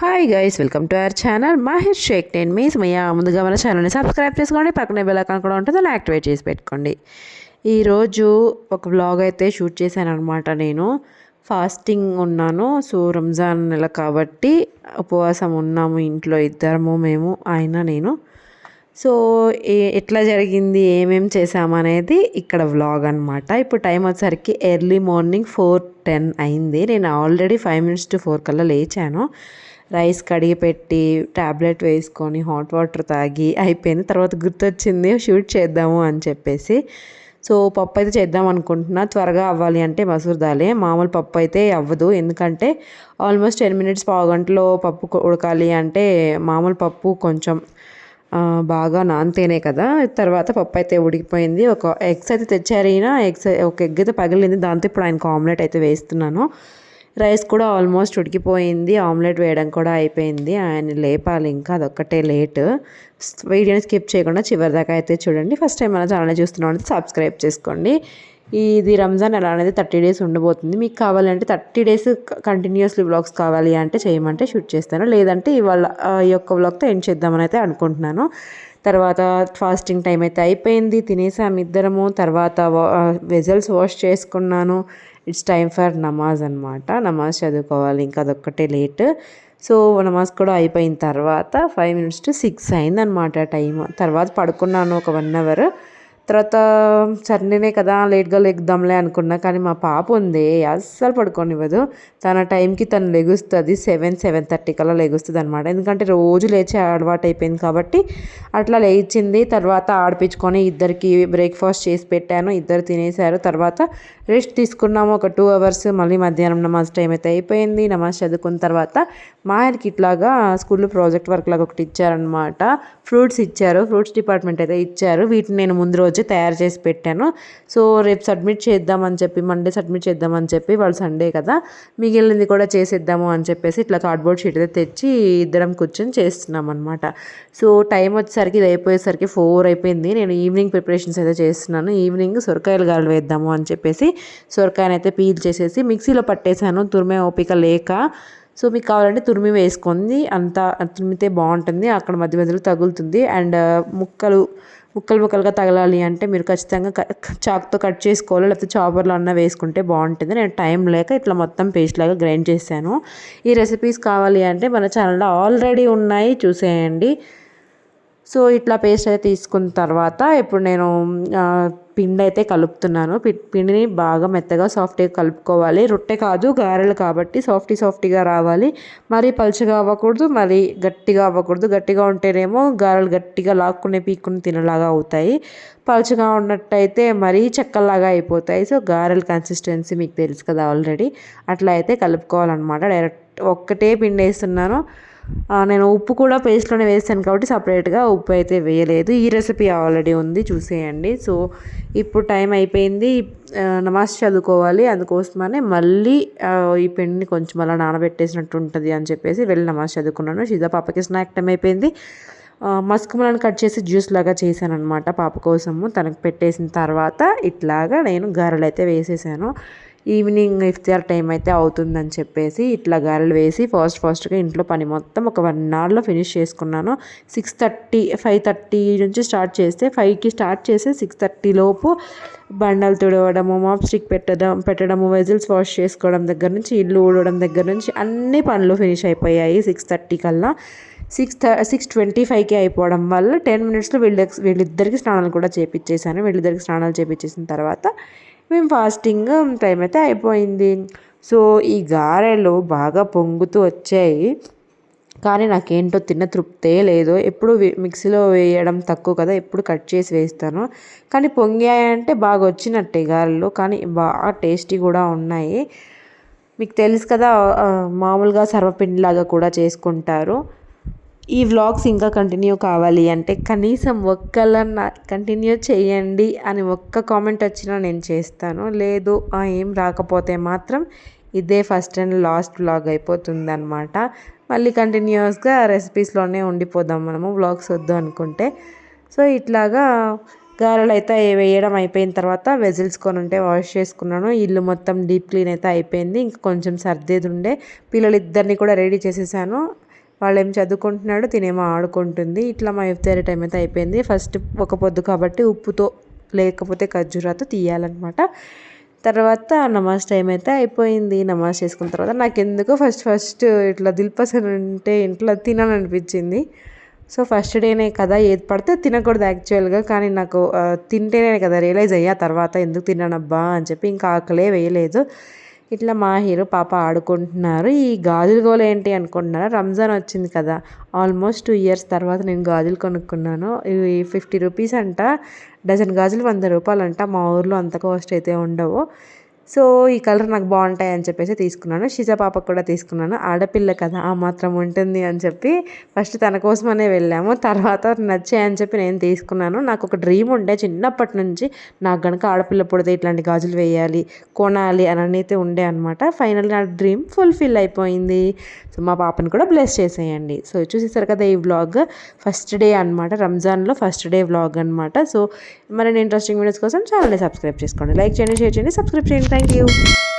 Hi guys welcome to our channel Mahesh Shaik నేను మీ Sumayya. ముందుగా మన ఛానల్ని సబ్స్క్రైబ్ చేసుకోండి. పక్కనే బెల్ ఐకాన్ కూడా ఉంటుంది. యాక్టివేట్ చేసి పెట్టుకోండి. ఈరోజు ఒక వ్లాగ్ అయితే షూట్ చేశాను అనమాట నేను. ఫాస్టింగ్ ఉన్నాను. సో రంజాన్ నెల కాబట్టి ఉపవాసం ఉన్నాము. ఇంట్లో ఇద్దరము మేము ఆయన నేను. సో ఏ ఎట్లా జరిగింది? ఏమేం చేసామనేది ఇక్కడ వ్లాగ్ అనమాట ఇప్పుడు టైం వచ్చేసరికి ఎర్లీ మార్నింగ్ ఫోర్ టెన్ అయింది. నేను already five minutes to four కల్లా లేచాను. రైస్ కడిగి పెట్టి ట్యాబ్లెట్ వేసుకొని హాట్ వాటర్ తాగి అయిపోయింది. తర్వాత గుర్తొచ్చింది షూట్ చేద్దాము అని చెప్పేసి. సో పప్పు అయితే చేద్దాం అనుకుంటున్నా. త్వరగా అవ్వాలి అంటే మసూర్ దాలే మామూలు పప్పు అయితే అవ్వదు. ఎందుకంటే ఆల్మోస్ట్ టెన్ మినిట్స్ పావు గంటలో పప్పు ఉడకాలి అంటే మామూలు పప్పు కొంచెం బాగా నానితేనే కదా. తర్వాత పప్పు అయితే ఉడికిపోయింది. ఒక ఎగ్స్ అయితే తెచ్చారు ఈయన. ఎగ్స్ ఒక ఎగ్ అయితే పగిలింది. దాంతో ఇప్పుడు ఆయనకు ఆమ్లెట్ అయితే వేస్తున్నాను. రైస్ కూడా ఆల్మోస్ట్ ఉడికిపోయింది. ఆమ్లెట్ వేయడం కూడా అయిపోయింది. ఆయన లేపాలి ఇంకా అదొక్కటే లేట్. వీడియోని స్కిప్ చేయకుండా చివరి దాకా అయితే చూడండి. ఫస్ట్ టైం మన ఛానల్ చూస్తున్నాం సబ్స్క్రైబ్ చేసుకోండి. ఇది రంజాన్ ఎలా అనేది థర్టీ డేస్ ఉండబోతుంది. మీకు కావాలంటే థర్టీ డేస్ కంటిన్యూస్లీ వ్లాగ్స్ కావాలి అంటే చేయమంటే షూట్ చేస్తాను. లేదంటే ఇవాళ ఈ యొక్క వ్లాగ్తో ఎండ్ చేద్దామని అయితే అనుకుంటున్నాను. తర్వాత ఫాస్టింగ్ టైం అయితే అయిపోయింది. తినేసాము ఇద్దరము. తర్వాత వెజల్స్ వాష్ చేసుకున్నాను. ఇట్స్ టైం ఫర్ నమాజ్ అనమాట నమాజ్ చదువుకోవాలి ఇంకా అదొక్కటే లేట్ సో నమాజ్ కూడా అయిపోయిన తర్వాత ఫైవ్ మినిట్స్ టు సిక్స్ అయిందనమాట టైం తర్వాత పడుకున్నాను ఒక వన్ అవర్ తర్వాత సండేనే కదా లేట్గా లెగ్దాంలే అనుకున్నా కానీ మా పాప ఉంది అస్సలు పడుకోనివ్వదు. తన టైంకి తను లెగుస్తుంది సెవెన్ సెవెన్ థర్టీ కల్లా లెగుస్తుంది అనమాట ఎందుకంటే రోజు లేచే అలవాటు అయిపోయింది కాబట్టి అట్లా లేచింది. తర్వాత ఆడిపించుకొని ఇద్దరికి బ్రేక్ఫాస్ట్ చేసి పెట్టాను ఇద్దరు తినేశారు. తర్వాత రెస్ట్ తీసుకున్నాము ఒక టూ అవర్స్ మళ్ళీ మధ్యాహ్నం నమాజ్ టైం అయితే అయిపోయింది. నమాజ్ చదువుకున్న తర్వాత మా ఆయనకి ఇట్లాగా స్కూల్లో ప్రాజెక్ట్ వర్క్ లాగా ఒకటి ఇచ్చారనమాట ఫ్రూట్స్ ఇచ్చారు ఫ్రూట్స్ డిపార్ట్మెంట్ అయితే ఇచ్చారు. వీటిని నేను ముందు రోజు తయారు చేసి పెట్టాను. సో రేపు సబ్మిట్ చేద్దామని చెప్పి మండే సబ్మిట్ చేద్దామని చెప్పి వాళ్ళు సండే కదా మిగిలినది కూడా చేసేద్దాము అని చెప్పేసి ఇట్లా కార్డ్బోర్డ్ షీట్ అయితే తెచ్చి ఇద్దరం కూర్చొని చేస్తున్నాం అనమాట సో టైం వచ్చేసరికి ఇది అయిపోయేసరికి ఫోర్ అయిపోయింది. నేను ఈవినింగ్ ప్రిపరేషన్స్ అయితే చేస్తున్నాను. ఈవినింగ్ సొరకాయలు గాలు వేద్దాము అని చెప్పేసి సొరకాయనైతే పీల్ చేసేసి మిక్సీలో పట్టేశాను తురిమే ఓపిక లేక సో మీకు కావాలంటే తురిమి వేసుకుంది అంత తురిమితే బాగుంటుంది. అక్కడ మధ్య మధ్యలో తగులుతుంది. అండ్ ముక్కలు ముక్కలు ముక్కలుగా తగలాలి అంటే మీరు ఖచ్చితంగా చాక్తో కట్ చేసుకోవాలి? లేకపోతే చాపర్లో అన్న వేసుకుంటే బాగుంటుంది. నేను టైం లేక ఇట్లా మొత్తం పేస్ట్ లాగా గ్రైండ్ చేశాను. ఈ రెసిపీస్ కావాలి అంటే మన ఛానల్లో ఆల్రెడీ ఉన్నాయి. చూసేయండి. సో ఇట్లా పేస్ట్ అయితే తీసుకున్న తర్వాత ఇప్పుడు నేను పిండి అయితే కలుపుతున్నాను పిండిని బాగా మెత్తగా సాఫ్ట్గా కలుపుకోవాలి. రొట్టె కాదు గారెలు కాబట్టి సాఫ్టీ సాఫ్టీగా రావాలి. మరీ పలుచగా అవ్వకూడదు మరీ గట్టిగా అవ్వకూడదు. గట్టిగా ఉంటేనేమో గారెలు గట్టిగా లాక్కునే పీక్కుని తినలాగా అవుతాయి. పలుచగా ఉన్నట్టయితే మరీ చెక్కలాగా అయిపోతాయి. సో గారెల కన్సిస్టెన్సీ మీకు తెలుసు కదా ఆల్రెడీ అట్లా అయితే కలుపుకోవాలన్నమాట. డైరెక్ట్ ఒక్కటే పిండి వేస్తున్నాను నేను ఉప్పు కూడా పేస్ట్లోనే వేస్తాను కాబట్టి సపరేట్గా ఉప్పు అయితే వేయలేదు. ఈ రెసిపీ ఆల్రెడీ ఉంది చూసేయండి. సో ఇప్పుడు టైం అయిపోయింది. నమాజ్ చదువుకోవాలి. అందుకోసమనే మళ్ళీ ఈ పిండిని కొంచెం అలా నానబెట్టేసినట్టు ఉంటుంది అని చెప్పేసి వెళ్ళి నమాజ్ చదువుకున్నాను. షిజా పాపకి స్నాక్ టైం అయిపోయింది. మస్కుమలను కట్ చేసి జ్యూస్ లాగా చేశాను అనమాట పాప కోసము. తనకు పెట్టేసిన తర్వాత ఇట్లాగా నేను గారెలు అయితే వేసేసాను. ఈవినింగ్ ఇఫ్తార్ టైం అయితే అవుతుందని చెప్పేసి ఇట్లా గారెలు వేసి ఫాస్ట్ ఫాస్ట్గా ఇంట్లో పని మొత్తం ఒక వన్ అవర్లో ఫినిష్ చేసుకున్నాను. సిక్స్ థర్టీ ఫైవ్ థర్టీ నుంచి స్టార్ట్ చేస్తే ఫైవ్కి స్టార్ట్ చేసి సిక్స్ థర్టీ లోపు బండలు తుడవడము మాప్ స్టిక్ పెట్టడం పెట్టడము వెజిల్స్ వాష్ చేసుకోవడం దగ్గర నుంచి ఇల్లు ఊడడం దగ్గర నుంచి అన్ని పనులు ఫినిష్ అయిపోయాయి సిక్స్ థర్టీ కల్లా. సిక్స్ థర్ సిక్స్ ట్వంటీ ఫైవ్కి అయిపోవడం వల్ల టెన్ మినిట్స్లో వీళ్ళ వీళ్ళిద్దరికి స్నానాలు కూడా చేపించేసాను వీళ్ళిద్దరికి స్నానాలు చేపించేసిన తర్వాత మేము ఫాస్టింగ్ టైం అయితే అయిపోయింది. సో ఈ గారెలు బాగా పొంగుతూ వచ్చాయి. కానీ నాకేంటో తిన్న తృప్తే లేదు. ఎప్పుడు మిక్సీలో వేయడం తక్కువ కదా ఎప్పుడు కట్ చేసి వేస్తాను. కానీ పొంగాయంటే బాగా వచ్చినట్టే గారెలు. కానీ బాగా టేస్టీ కూడా ఉన్నాయి. మీకు తెలుసు కదా మామూలుగా సర్వపిండిలాగా కూడా చేసుకుంటారు. ఈ వ్లాగ్స్ ఇంకా కంటిన్యూ కావాలి అంటే కనీసం ఒక్కళ్ళన్న కంటిన్యూ చేయండి అని ఒక్క కామెంట్ వచ్చినా నేను చేస్తాను. లేదు ఏం రాకపోతే మాత్రం ఇదే ఫస్ట్ అండ్ లాస్ట్ వ్లాగ్ అయిపోతుంది అనమాట మళ్ళీ కంటిన్యూస్గా రెసిపీస్లోనే ఉండిపోదాం మనము వ్లాగ్స్ వద్దు అనుకుంటే. సో ఇట్లాగా గారెలు అయితే వేయడం అయిపోయిన తర్వాత వెజిల్స్ కొని ఉంటే వాష్ చేసుకున్నాను. ఇల్లు మొత్తం డీప్ క్లీన్ అయితే అయిపోయింది. ఇంకా కొంచెం సర్దేది ఉండే. పిల్లలు ఇద్దరిని కూడా రెడీ చేసేసాను. వాళ్ళు ఏం చదువుకుంటున్నాడు తినేమో ఆడుకుంటుంది. ఇట్లా మా ఇఫ్తారీ టైం అయితే అయిపోయింది. ఫస్ట్ ఒక పొద్దు కాబట్టి ఉప్పుతో లేకపోతే ఖర్జూరాతో తీయాలన్నమాట. తర్వాత నమాజ్ టైం అయితే అయిపోయింది. నమాజ్ చేసుకున్న తర్వాత నాకు ఎందుకో ఫస్ట్ ఫస్ట్ ఇట్లా దిల్పసన్ అంటే ఇంట్లో తినాలనిపించింది. సో ఫస్ట్ డేనే కదా ఏది పడితే తినకూడదు యాక్చువల్గా కానీ నాకు తింటేనే కదా రియలైజ్ అయ్యా తర్వాత ఎందుకు తిన్నానబ్బా అని చెప్పి ఇంకా ఆకలే వేయలేదు. ఇట్లా మా హీరో పాప ఆడుకుంటున్నారు. ఈ గాజులు గోల ఏంటి అనుకుంటున్నారా? రంజాన్ వచ్చింది కదా. ఆల్మోస్ట్ టూ ఇయర్స్ తర్వాత నేను గాజులు కొనుక్కున్నాను. ఇవి ఫిఫ్టీ రూపీస్ అంట. డజన్ గాజులు వంద రూపాయలు అంట మా ఊర్లో అంత కాస్ట్ అయితే ఉండవు. సో ఈ కలర్ నాకు బాగుంటాయి అని చెప్పేసి తీసుకున్నాను. షిజా పాపకు కూడా తీసుకున్నాను. ఆడపిల్ల కదా ఆ మాత్రం ఉంటుంది అని చెప్పి ఫస్ట్ తన కోసమనే వెళ్ళాము. తర్వాత నచ్చాయని చెప్పి నేను తీసుకున్నాను. నాకు ఒక డ్రీమ్ ఉండే చిన్నప్పటి నుంచి నాకు గనక ఆడపిల్ల పుడితే ఇట్లాంటి గాజులు వేయాలి కొనాలి అని అయితే ఉండే అనమాట ఫైనల్ నా డ్రీమ్ ఫుల్ఫిల్ అయిపోయింది. సో మా పాపని కూడా బ్లెస్ చేసేయండి. సో చూసేసారు కదా ఈ వ్లాగ్ ఫస్ట్ డే అనమాట రంజాన్లో ఫస్ట్ డే వ్లాగ్ అనమాట సో మరిన్ని ఇంట్రెస్టింగ్ వీడియోస్ కోసం ఛానల్ని సబ్స్క్రైబ్ చేసుకోండి. లైక్ చేయండి షేర్ చేయండి సబ్స్క్రైబ్ చేయండి. Thank you.